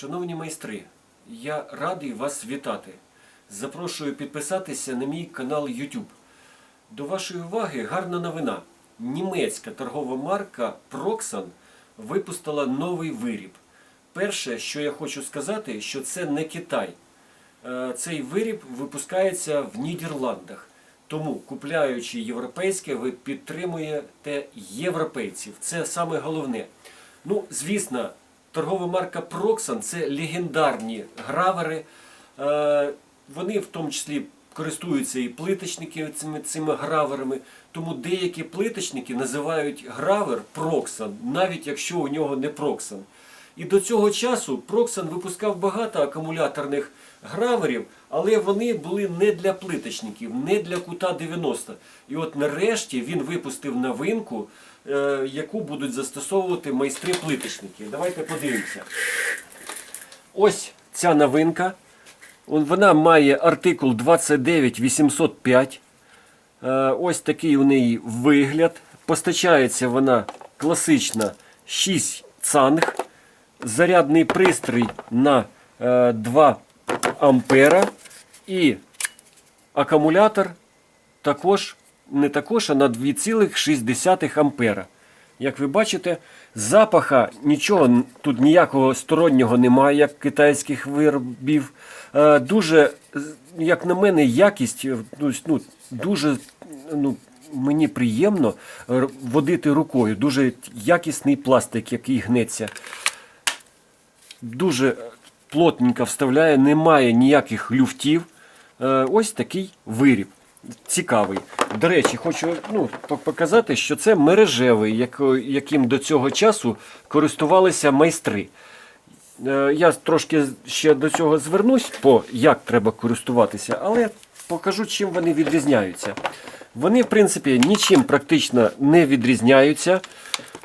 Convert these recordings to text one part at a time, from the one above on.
Шановні майстри, я радий вас вітати. Запрошую підписатися на мій канал YouTube. До вашої уваги гарна новина. Німецька торгова марка Proxan випустила новий виріб. Перше, що я хочу сказати, що це не Китай. Е, Цей виріб випускається в Нідерландах. Тому, купляючи європейське, ви підтримуєте європейців. Це саме головне. Ну, звісно, торгова марка Proxan це легендарні гравери. Е, Вони в тому числі користуються і плиточники цими, цими граверами. Тому деякі плиточники називають гравер Proxan, навіть якщо у нього не Proxan. І до цього часу Proxan випускав багато акумуляторних граверів, але вони були не для плиточників, не для кута 90. І от нарешті він випустив новинку, яку будуть застосовувати майстри-плиточники. Давайте подивимося. Ось ця новинка. Вона має артикул 29805. Е, Ось такий у неї вигляд. Постачається вона класична 6 цанг. Зарядний пристрій на е, 2 ампера. І акумулятор також, не також, а на 2,6 ампера. Як ви бачите, запаха нічого тут ніякого стороннього немає, як китайських виробів. Е, Дуже, як на мене, якість е, ну, дуже ну, мені приємно водити рукою. Дуже якісний пластик, який гнеться. Дуже плотненько вставляє, немає ніяких люфтів. Е, Ось такий виріб. Цікавий. До речі, хочу ну, показати, що це мережевий, яким до цього часу користувалися майстри. Е, Я трошки ще до цього звернусь, по як треба користуватися, але покажу, чим вони відрізняються. Вони, в принципі, нічим практично не відрізняються.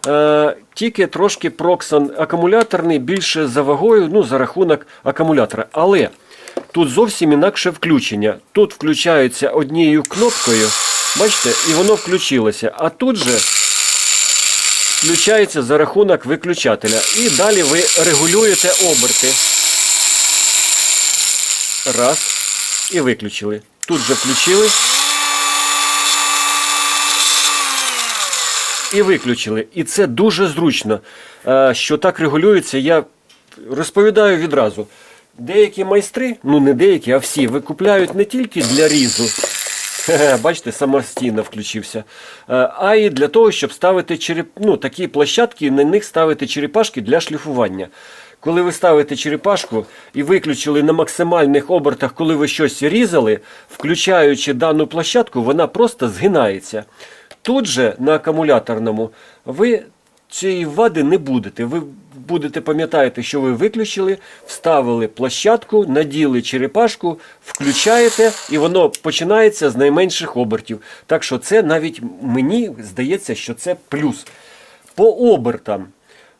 Е, тільки трошки проксан акумуляторний більше за вагою, ну, за рахунок акумулятора. Але тут зовсім інакше включення. Тут включається однією кнопкою, бачите, і воно включилося. А тут же включається за рахунок виключателя. І далі ви регулюєте оберти. Раз. І виключили. Тут же включили. І виключили. І це дуже зручно, е, що так регулюється. Я розповідаю відразу. Деякі майстри, ну не деякі, а всі, викупляють не тільки для різу. Бачите, самостійно включився. Е, А і для того, щоб ставити череп... ну, такі площадки, на них ставити черепашки для шліфування. Коли ви ставите черепашку і виключили на максимальних обертах, коли ви щось різали, включаючи дану площадку, вона просто згинається. Тут же на акумуляторному ви цієї вади не будете. Ви будете пам'ятаєте, що ви виключили, вставили площадку, наділи черепашку, включаєте, і воно починається з найменших обертів. Так що це навіть мені здається, що це плюс. По обертам.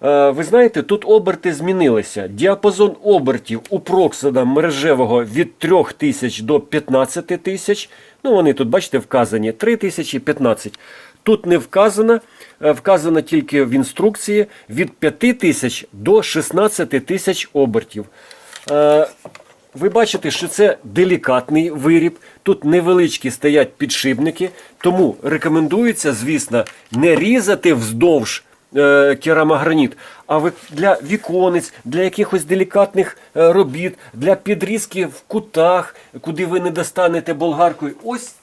Е, Ви знаєте, тут оберти змінилися. Діапазон обертів у Проксона мережевого від 3000 до 15 тисяч. Ну, вони тут, бачите, вказані 3000 15. Тут не вказано, е, вказано тільки в інструкції від 5000 до 16 тисяч обертів. Е, Ви бачите, що це делікатний виріб. Тут невеличкі стоять підшипники, тому рекомендується, звісно, не різати вздовж е, а для віконець, для якихось делікатних е, робіт, для підрізки в кутах, куди ви не достанете болгаркою. Ось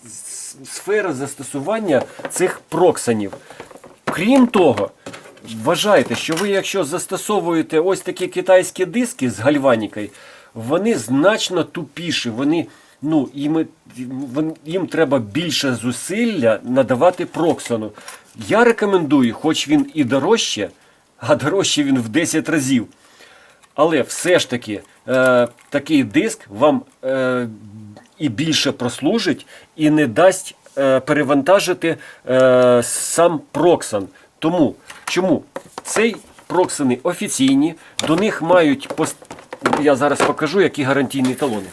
сфера застосування цих проксанів. Крім того, вважайте, що ви, якщо застосовуєте ось такі китайські диски з гальванікою, вони значно тупіші. Вони, ну, їм, їм треба більше зусилля надавати проксону. Я рекомендую, хоч він і дорожче, а дорожче він в 10 разів. Але все ж таки е, такий диск вам е, і більше прослужить, і не дасть е, перевантажити е, сам проксан. Тому чому цей проксани офіційні, до них мають пост... я зараз покажу, які гарантійні талони.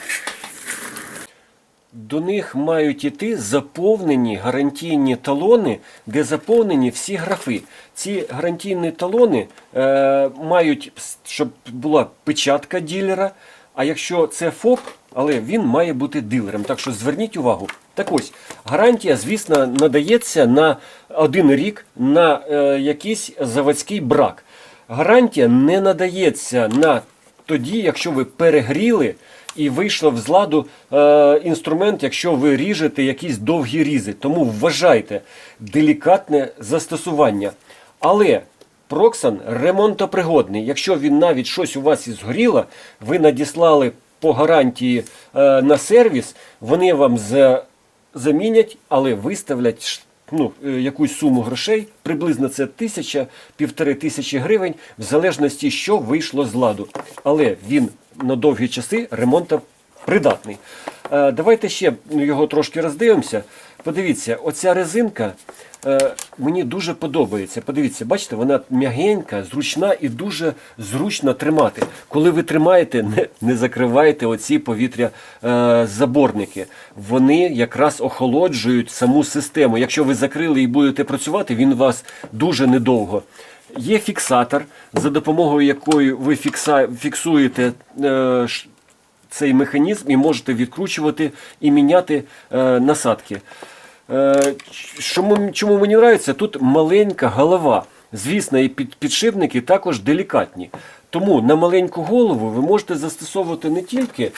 До них мають іти заповнені гарантійні талони, де заповнені всі графи. Ці гарантійні талони е, мають, щоб була печатка ділера. А якщо це ФОП, але він має бути дилером. Так що зверніть увагу. Так ось, гарантія, звісно, надається на один рік на е, якийсь заводський брак. Гарантія не надається на тоді, якщо ви перегріли і вийшло з ладу е, інструмент, якщо ви ріжете якісь довгі різи. Тому вважайте делікатне застосування. Але Проксан ремонтопригодний. Якщо він навіть щось у вас і згоріло, ви надіслали по гарантії е, на сервіс, вони вам за, замінять, але виставлять ну, е, якусь суму грошей, приблизно це тисяча, півтори тисячі гривень, в залежності, що вийшло з ладу. Але він на довгі часи ремонтопридатний. Е, давайте ще його трошки роздивимося. Подивіться, оця резинка е, мені дуже подобається. Подивіться, бачите, вона м'ягенька, зручна і дуже зручно тримати. Коли ви тримаєте, не, не закривайте оці повітря е, заборники. Вони якраз охолоджують саму систему. Якщо ви закрили і будете працювати, він вас дуже недовго. Є фіксатор, за допомогою якої ви фіксуєте е, цей механізм і можете відкручувати і міняти е, насадки. Е, чому, мені подобається? Тут маленька голова. Звісно, і під, підшипники також делікатні. Тому на маленьку голову ви можете застосовувати не тільки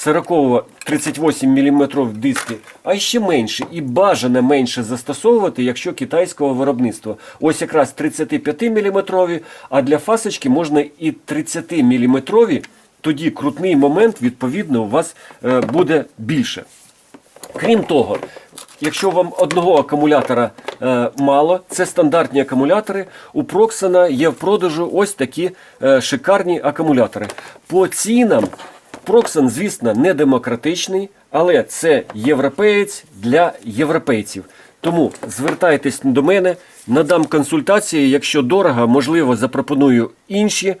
40 38 мм диски, а ще менше. І бажано менше застосовувати, якщо китайського виробництва. Ось якраз 35 мм, а для фасочки можна і 30 мм, тоді крутний момент, відповідно, у вас е, буде більше. Крім того, якщо вам одного акумулятора е, мало, це стандартні акумулятори. У Проксона є в продажу ось такі е, шикарні акумулятори. По цінам Проксон, звісно, не демократичний, але це європеєць для європейців. Тому звертайтесь до мене, надам консультації. Якщо дорого, можливо, запропоную інші.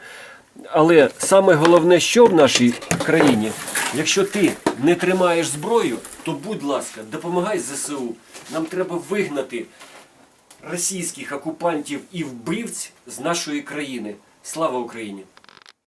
Але саме головне, що в нашій країні, якщо ти не тримаєш зброю, то будь ласка, допомагай ЗСУ. Нам треба вигнати російських окупантів і вбивць з нашої країни. Слава Україні!